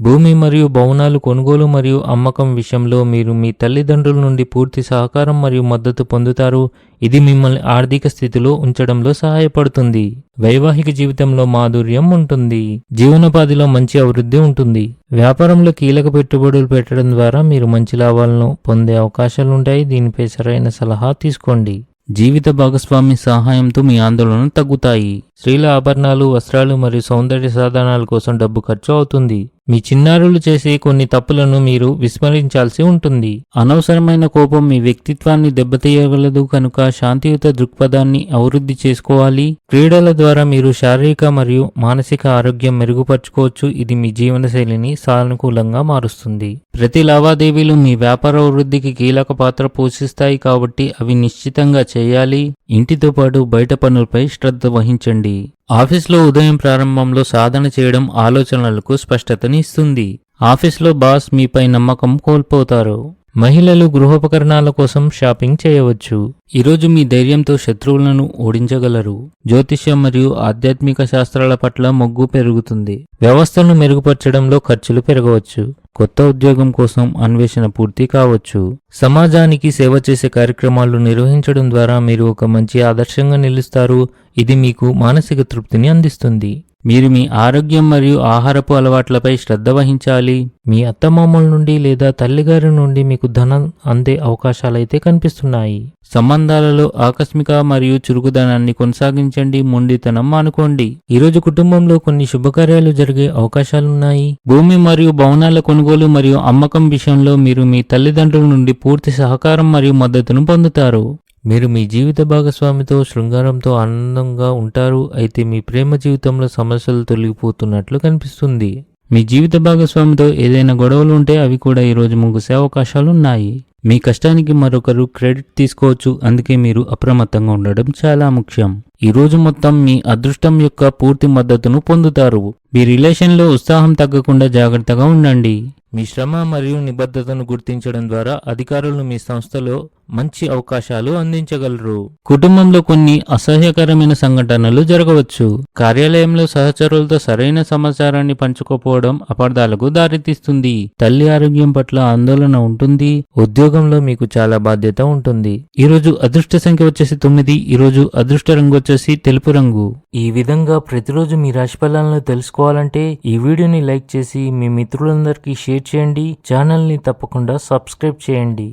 భూమి మరియు భవనాలు కొనుగోలు మరియు అమ్మకం విషయంలో మీరు మీ తల్లిదండ్రుల నుండి పూర్తి సహకారం మరియు మద్దతు పొందుతారు. ఇది మిమ్మల్ని ఆర్థిక స్థితిలో ఉంచడంలో సహాయపడుతుంది. వైవాహిక జీవితంలో మాధుర్యం ఉంటుంది. జీవనోపాధిలో మంచి అభివృద్ధి ఉంటుంది. వ్యాపారంలో కీలక పెట్టుబడులు పెట్టడం ద్వారా మీరు మంచి లాభాలను పొందే అవకాశాలుంటాయి దీనిపై సరైన సలహా తీసుకోండి. జీవిత భాగస్వామి సహాయంతో మీ ఆందోళనలు తగ్గుతాయి. స్త్రీల ఆభరణాలు వస్త్రాలు మరియు సౌందర్య సాధనాల కోసం డబ్బు ఖర్చు అవుతుంది. మీ చిన్నారులు చేసే కొన్ని తప్పులను మీరు విస్మరించాల్సి ఉంటుంది. అనవసరమైన కోపం మీ వ్యక్తిత్వాన్ని దెబ్బతీయగలదు కనుక శాంతియుత దృక్పథాన్ని అభివృద్ధి చేసుకోవాలి. క్రీడల ద్వారా మీరు శారీరక మరియు మానసిక ఆరోగ్యం మెరుగుపరచుకోవచ్చు. ఇది మీ జీవనశైలిని సానుకూలంగా మారుస్తుంది. ప్రతి లావాదేవీలు మీ వ్యాపార అభివృద్ధికి కీలక పాత్ర పోషిస్తాయి కాబట్టి అవి నిశ్చితంగా చేయాలి. ఇంటితో పాటు బయట పనులపై శ్రద్ధ వహించండి. ఆఫీస్లో ఉదయం ప్రారంభంలో సాధన చేయడం ఆలోచనలకు స్పష్టతని ఇస్తుంది ఆఫీస్లో బాస్ మీపై నమ్మకం కోల్పోతారు. మహిళలు గృహోపకరణాల కోసం షాపింగ్ చేయవచ్చు. ఈరోజు మీ ధైర్యంతో శత్రువులను ఓడించగలరు. జ్యోతిష్యం మరియు ఆధ్యాత్మిక శాస్త్రాల పట్ల మొగ్గు పెరుగుతుంది. వ్యవస్థను మెరుగుపరచడంలో ఖర్చులు పెరగవచ్చు. కొత్త ఉద్యోగం కోసం అన్వేషణ పూర్తి కావచ్చు. సమాజానికి సేవ చేసే కార్యక్రమాలు నిర్వహించడం ద్వారా మీరు ఒక మంచి ఆదర్శంగా నిలుస్తారు. ఇది మీకు మానసిక తృప్తిని అందిస్తుంది. మీరు మీ ఆరోగ్యం మరియు ఆహారపు అలవాట్లపై శ్రద్ధ వహించాలి. మీ అత్తమామల నుండి లేదా తల్లిగారి నుండి మీకు ధనం అందే అవకాశాలైతే కనిపిస్తున్నాయి. సంబంధాలలో ఆకస్మిక మరియు చురుకుదనాన్ని కొనసాగించండి మొండితనం మానుకోండి. ఈరోజు కుటుంబంలో కొన్ని శుభకార్యాలు జరిగే అవకాశాలున్నాయి. భూమి మరియు భవనాల కొనుగోలు మరియు అమ్మకం విషయంలో మీరు మీ తల్లిదండ్రుల నుండి పూర్తి సహకారం మరియు మద్దతును పొందుతారు. మీరు మీ జీవిత భాగస్వామితో శృంగారంతో ఆనందంగా ఉంటారు అయితే మీ ప్రేమ జీవితంలో సమస్యలు తొలగిపోతున్నట్లు కనిపిస్తుంది. మీ జీవిత భాగస్వామితో ఏదైనా గొడవలు ఉంటే అవి కూడా ఈరోజు ముగిసే అవకాశాలు ఉన్నాయి మీ కష్టానికి మరొకరు క్రెడిట్ తీసుకోవచ్చు అందుకే మీరు అప్రమత్తంగా ఉండడం చాలా ముఖ్యం. ఈ రోజు మొత్తం మీ అదృష్టం యొక్క పూర్తి మద్దతును పొందుతారు. మీ రిలేషన్లో ఉత్సాహం తగ్గకుండా జాగ్రత్తగా ఉండండి. మీ శ్రమ మరియు నిబద్ధతను గుర్తించడం ద్వారా అధికారులు మీ సంస్థలో మంచి అవకాశాలు అందించగలరు. కుటుంబంలో కొన్ని అసహ్యకరమైన సంఘటనలు జరగవచ్చు. కార్యాలయంలో సహచరులతో సరైన సమాచారాన్ని పంచుకోపోవడం అపార్థాలకు దారితీస్తుంది. తల్లి ఆరోగ్యం పట్ల ఆందోళన ఉంటుంది. ఉద్యోగంలో మీకు చాలా బాధ్యత ఉంటుంది. ఈరోజు అదృష్ట సంఖ్య వచ్చేసి తొమ్మిది. ఈరోజు అదృష్ట రంగు వచ్చేసి తెలుపు రంగు. ఈ విధంగా ప్రతిరోజు మీ రాశి ఫలాలను తెలుసుకోవాలంటే ఈ వీడియోని లైక్ చేసి మీ మిత్రులందరికీ షేర్ చేయండి. ఛానల్ని తప్పకుండా సబ్స్క్రైబ్ చేయండి.